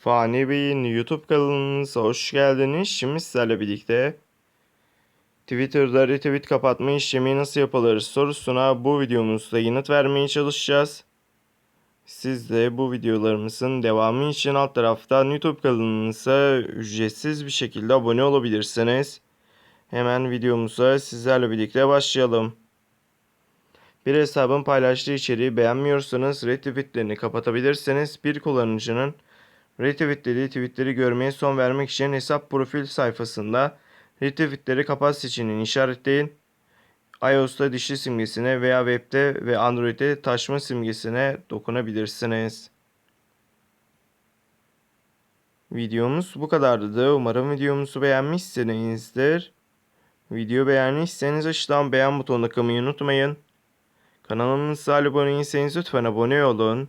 Fani Bey'in YouTube kanalınıza hoş geldiniz. Şimdi sizlerle birlikte Twitter'da retweet kapatma işlemi nasıl yapılır sorusuna bu videomuzda yanıt vermeye çalışacağız. Siz de bu videolarımızın devamı için alt taraftan YouTube kanalımıza ücretsiz bir şekilde abone olabilirsiniz. Hemen videomuza sizlerle birlikte başlayalım. Bir hesabın paylaştığı içeriği beğenmiyorsanız retweetlerini kapatabilirsiniz. Bir kullanıcının retweetlediği tweetleri görmeye son vermek için hesap profil sayfasında retweetleri kapat seçeneğini işaretleyin. iOS'ta dişli simgesine veya web'de ve Android'de taşma simgesine dokunabilirsiniz. Videomuz bu kadardı. Umarım videomuzu beğenmişsinizdir. Video beğendiyseniz aşağıdan beğen butonuna kılmayı unutmayın. Kanalımıza abone değilseniz lütfen abone olun.